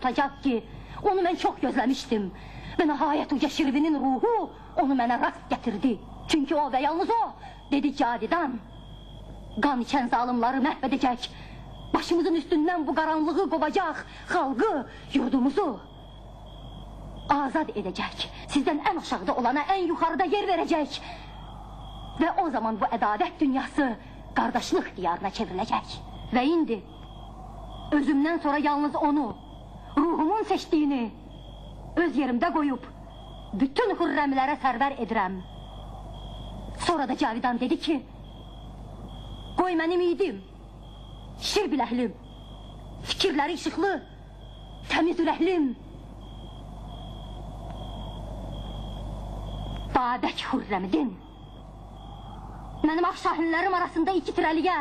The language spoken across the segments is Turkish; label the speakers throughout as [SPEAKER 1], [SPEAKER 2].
[SPEAKER 1] tutacak ki onu ben çok gözlemiştim. Ve nihayet Uca Şirvin'in ruhu onu bana rast getirdi. Çünkü o ve yalnız o dedi Cavidan. Kan içen zalimleri mahvedecek. Başımızın üstünden bu karanlığı kovacak. Halkı, yurdumuzu azat edecek. Sizden en aşağıda olana en yukarıda yer verecek. Ve o zaman bu edalet dünyası kardeşlik diyarına çevrilecek. Ve indi özümden sonra yalnız onu, ruhumun seçtiğini öz yerimde koyup bütün hürremlere server edirem. Sonra da Cavidan dedi ki, koy benim idim, şir biləhlim, fikirləri işıqlı, təmiz ürəklim. Babək hürrəmidin. Mənim ağ şahinlərim arasında iki tirəliyə,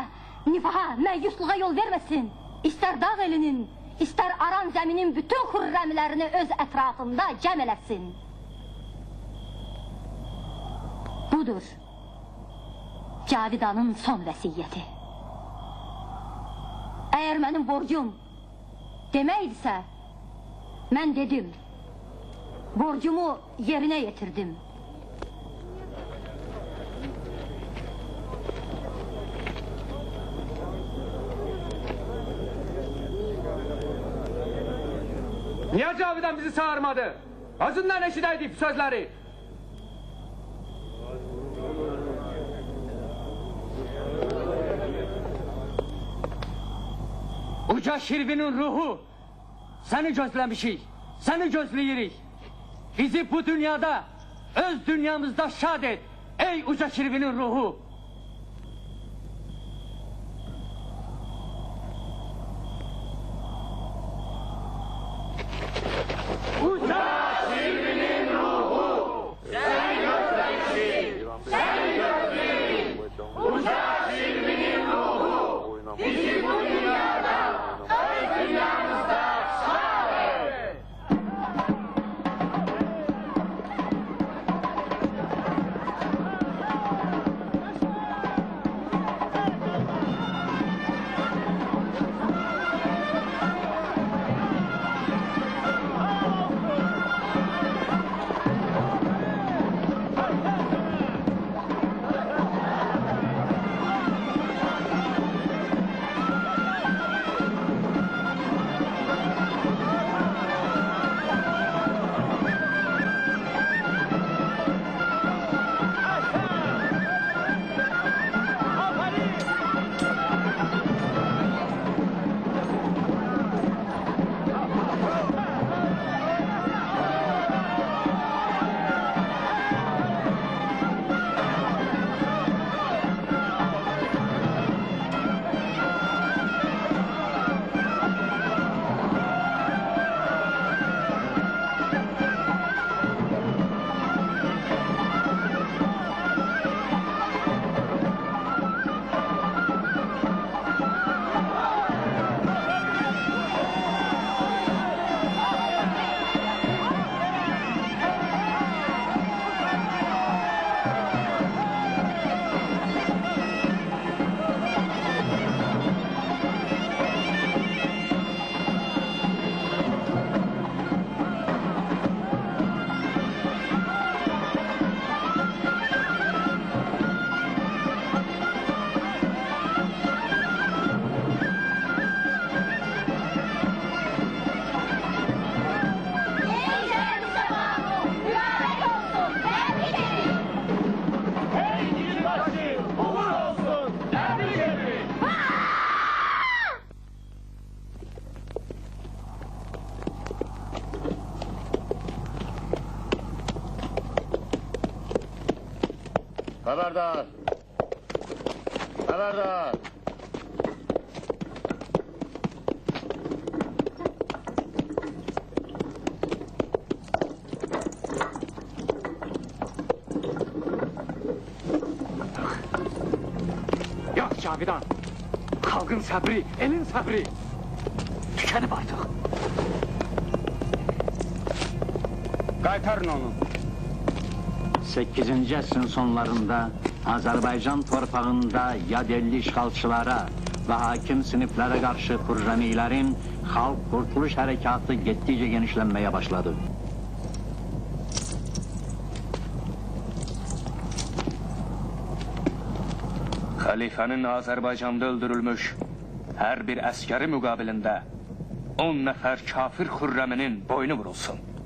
[SPEAKER 1] nifaha, məyyusluğa yol verməsin. İstər dağ elinin, istər aran zəminin bütün hürrəmlərini öz ətrafında cəm eləsin. Budur. Cavidanın son vəsiyyəti. Əgər mənim borcum deməkdirsə, mən dedim. Borcumu yerinə yetirdim.
[SPEAKER 2] Niye Cavidan bizi çağırmadı? Ağzından eşideydik sözleri. Uca Şirvin'in ruhu seni gözlemişik, seni gözleyirik. Bizi bu dünyada, öz dünyamızda şad et. Ey Uca Şirvin'in ruhu.
[SPEAKER 3] Haberdar. Haberdar.
[SPEAKER 2] Yok Cavidan. Halkın sabrı, elin sabrı. Tükenip artık. Kaytarın onu.
[SPEAKER 4] 8. əsrin sonlarında Azərbaycan torpağında yadelli işğalçılara və hakim siniflərə qarşı Xürrəmilərin Halk Kurtuluş Harekatı gittikçe genişlenmeye başladı.
[SPEAKER 2] Xəlifənin Azərbaycanda öldürülmüş hər bir əskəri müqabilində 10 nəfər kafir xürrəminin boynu vurulsun.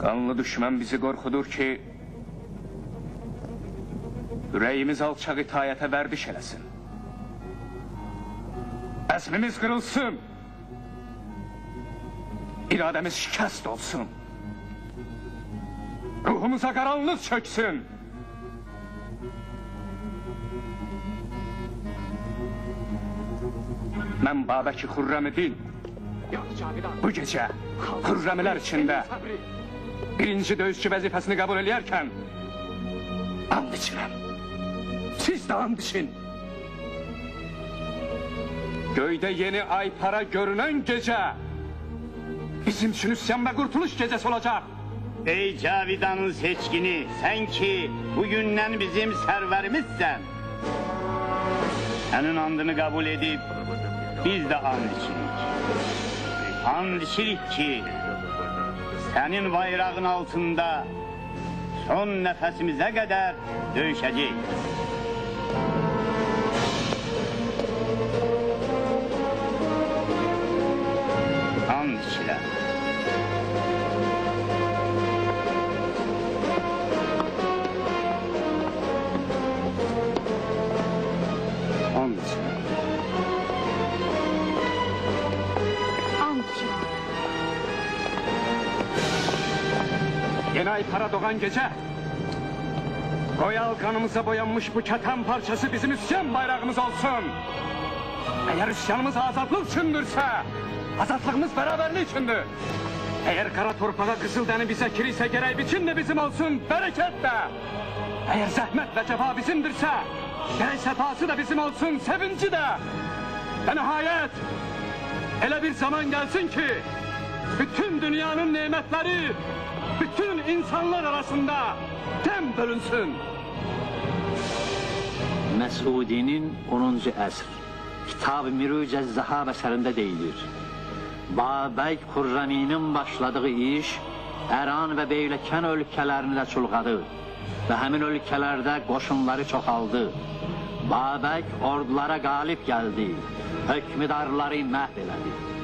[SPEAKER 2] Qanlı düşmən bizi qorxudur ki, ürəyimiz alçaq itayətə vərdiş eləsin. Əzmimiz qırılsın. İradəmiz şikəst olsun. Ruhumuza qaranlıq çöksün. Mən Babəki Xürrəmidin bu gecə Xürrəmilər içində birinci döyüşçü vəzifəsini qəbul edərkən and içirəm. Siz də and için. Göydə yeni ay para görünən gecə bizim üçün üsyan və qurtuluş gecəsi olacaq.
[SPEAKER 5] Ey Cavidan'ın seçkini, sen ki bugünden bizim serverimizsen. Senin andını kabul edip biz de and içirik. And içirik ki Sənin bayrağın altında son nəfəsimizə
[SPEAKER 1] qədər döyüşəcəyik.
[SPEAKER 2] Yeni ay para doğan gece Royal kanımıza boyanmış bu keten parçası bizim isyan bayrağımız olsun. Eğer isyanımız azatlık içindirse, azatlıkımız beraberlik içindir. Eğer kara torpağa kızıl deni bize kiriyse gerek biçim de bizim olsun, bereket de. Eğer zahmet ve cefa bizimdirse, gerek sefası da bizim olsun, sevinci de. Ve nihayet, Elə bir zaman gelsin ki bütün dünyanın nimetleri bütün insanlar arasında dem bölünsün.
[SPEAKER 4] Məsudinin 10-cu əsr Kitab-ı Miruc Zəhab əsərində deyilir. Babək Xürrəminin başladığı iş Əran və Beyləkən ölkələrini də çulğadı və həmin ölkələrdə qoşunları çoxaldı. Babək ordulara qalib gəldi, hökmdarları məhv elədi.